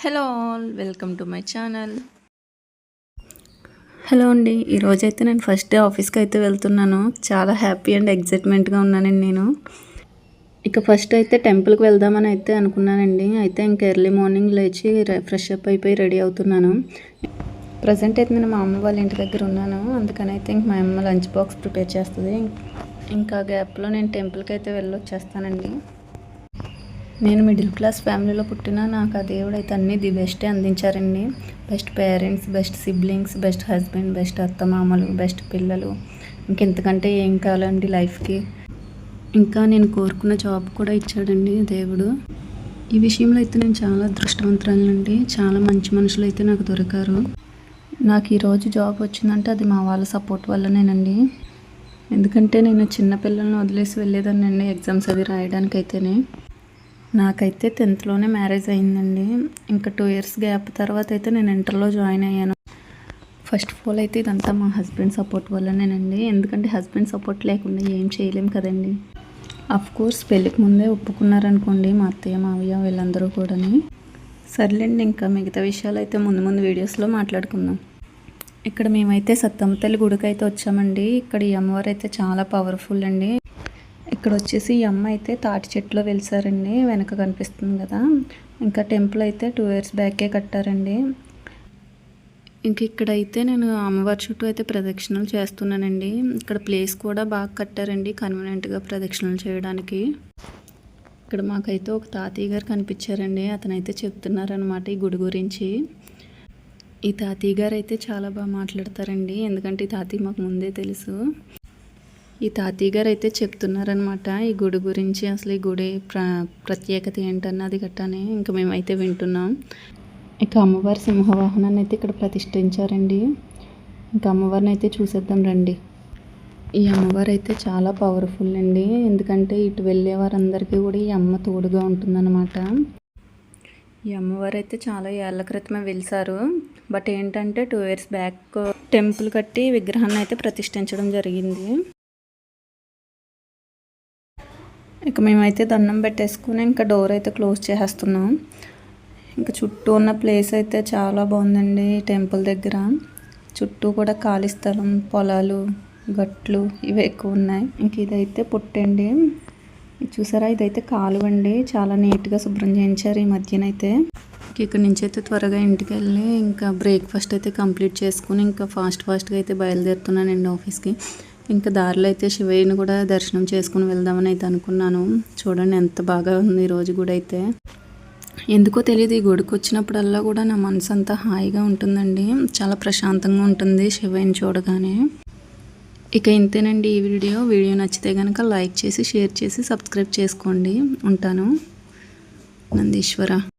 Hello all welcome to my channel. Hello అండి ఈరోజైతే నేను ఫస్ట్ డే ఆఫీస్కి అయితే వెళ్తున్నాను. చాలా హ్యాపీ అండ్ ఎగ్జైట్మెంట్గా ఉన్నానండి నేను. ఇక ఫస్ట్ అయితే టెంపుల్కి వెళ్దామని అయితే అనుకున్నానండి. అయితే ఇంకా ఎర్లీ మార్నింగ్ లేచి ఫ్రెష్ అప్ అయిపోయి రెడీ అవుతున్నాను. ప్రజెంట్ అయితే నేను మా అమ్మ వాళ్ళ ఇంటి దగ్గర ఉన్నాను. అందుకని అయితే ఇంక మా అమ్మ లంచ్ బాక్స్ ప్రిపేర్ చేస్తుంది. ఇంకా గ్యాప్లో నేను టెంపుల్కి అయితే వెళ్ళొచ్చేస్తానండి. నేను మిడిల్ క్లాస్ ఫ్యామిలీలో పుట్టిన నాకు ఆ దేవుడు అయితే అన్నీ ది బెస్టే అందించారండి. Best parents best siblings best husband best అత్తమామలు బెస్ట్ పిల్లలు. ఇంకెంతకంటే ఏం కావాలండి లైఫ్కి ఇంకా నేను కోరుకున్న జాబ్ కూడా ఇచ్చాడండి దేవుడు. ఈ విషయంలో అయితే నేను చాలా అదృష్టవంతురాలండి చాలా మంచి మనుషులు అయితే నాకు దొరికారు. నాకు ఈరోజు జాబ్ వచ్చిందంటే అది మా వాళ్ళ సపోర్ట్ వల్లనేనండి. ఎందుకంటే నేను చిన్న పిల్లల్ని వదిలేసి వెళ్ళేదాన్ని అండి ఎగ్జామ్స్ అవి రాయడానికైతేనే. నాకైతే టెన్త్లోనే మ్యారేజ్ అయిందండి. ఇంకా టూ ఇయర్స్ గ్యాప్ తర్వాత అయితే నేను ఇంటర్లో జాయిన్ అయ్యాను. ఫస్ట్ ఆఫ్ ఆల్ అయితే ఇదంతా మా హస్బెండ్ సపోర్ట్ వల్లనేనండి. ఎందుకంటే హస్బెండ్ సపోర్ట్ లేకుండా ఏం చేయలేం కదండి. అఫ్ కోర్స్ పెళ్ళికి ముందే ఒప్పుకున్నారనుకోండి మా అత్తయ్య మావయ్య వీళ్ళందరూ కూడాని. సర్లేండి ఇంకా మిగతా విషయాలు అయితే ముందు ముందు వీడియోస్లో మాట్లాడుకుందాం. ఇక్కడ మేమైతే సత్తమ్మ తల్లి గుడికి అయితే వచ్చామండి. ఇక్కడ ఈ అమ్మవారు అయితే చాలా పవర్ఫుల్ అండి. ఇక్కడ వచ్చేసి ఈ అమ్మ అయితే తాటి చెట్లో వెలిసారండి వెనక కనిపిస్తుంది కదా. ఇంకా టెంపుల్ అయితే టూ ఇయర్స్ బ్యాకే కట్టారండి. ఇంక ఇక్కడైతే నేను అమ్మవారి చుట్టూ అయితే ప్రదక్షిణలు చేస్తున్నానండి. ఇక్కడ ప్లేస్ కూడా బాగా కట్టారండి కన్వీనియంట్గా ప్రదక్షిణలు చేయడానికి. ఇక్కడ మాకైతే ఒక తాతయ్య గారు కనిపించారండి అతనైతే చెప్తున్నారనమాట ఈ గుడి గురించి. ఈ తాతయ్య గారు అయితే చాలా బాగా మాట్లాడతారండి ఎందుకంటే ఈ తాతయ్య మాకు ముందే తెలుసు. ఈ తాతయ్య గారు అయితే చెప్తున్నారనమాట ఈ గుడి గురించి అసలు ఈ గుడి ప్ర ప్రత్యేకత ఏంటన్నది గట్టానే ఇంకా మేమైతే వింటున్నాం. ఇక అమ్మవారి సింహవాహనాన్ని అయితే ఇక్కడ ప్రతిష్ఠించారండి. ఇంకా అమ్మవారిని అయితే చూసేద్దాం రండి. ఈ అమ్మవారు అయితే చాలా పవర్ఫుల్ అండి. ఎందుకంటే ఇటు వెళ్ళే వారందరికీ కూడా ఈ అమ్మ తోడుగా ఉంటుందన్నమాట. ఈ అమ్మవారు అయితే చాలా ఏళ్ళ క్రితమే వెలిసారు. బట్ ఏంటంటే టూ ఇయర్స్ బ్యాక్ టెంపుల్ కట్టి విగ్రహాన్ని అయితే ప్రతిష్ఠించడం జరిగింది. ఇక మేమైతే దండం పెట్టేసుకుని ఇంకా డోర్ అయితే క్లోజ్ చేసేస్తున్నాం. ఇంకా చుట్టూ ఉన్న ప్లేస్ అయితే చాలా బాగుందండి టెంపుల్ దగ్గర. చుట్టూ కూడా ఖాళీ స్థలం పొలాలు గట్లు ఇవి ఎక్కువ ఉన్నాయి. ఇంక ఇదైతే పుట్టండి. చూసారా? ఇదైతే కాలువండి. చాలా నీట్గా శుభ్రం చేయించారు ఈ మధ్యనైతే. ఇక్కడ నుంచి అయితే త్వరగా ఇంటికి వెళ్ళి ఇంకా బ్రేక్ఫాస్ట్ అయితే కంప్లీట్ చేసుకుని ఇంకా ఫాస్ట్ ఫాస్ట్గా అయితే బయలుదేరుతున్నానండి ఆఫీస్కి ఇంకా దారిలో అయితే శివయ్యని కూడా దర్శనం చేసుకుని వెళ్దామని అయితే అనుకున్నాను. చూడండి ఎంత బాగా ఉంది ఈరోజు కూడా అయితే. ఎందుకో తెలియదు ఈ గుడికి వచ్చినప్పుడల్లా కూడా నా మనసు అంతా హాయిగా ఉంటుందండి. చాలా ప్రశాంతంగా ఉంటుంది శివయ్యని చూడగానే. ఇక ఇంతేనండి ఈ వీడియో. వీడియో నచ్చితే కనుక లైక్ చేసి షేర్ చేసి సబ్స్క్రైబ్ చేసుకోండి. ఉంటాను. నందీశ్వర.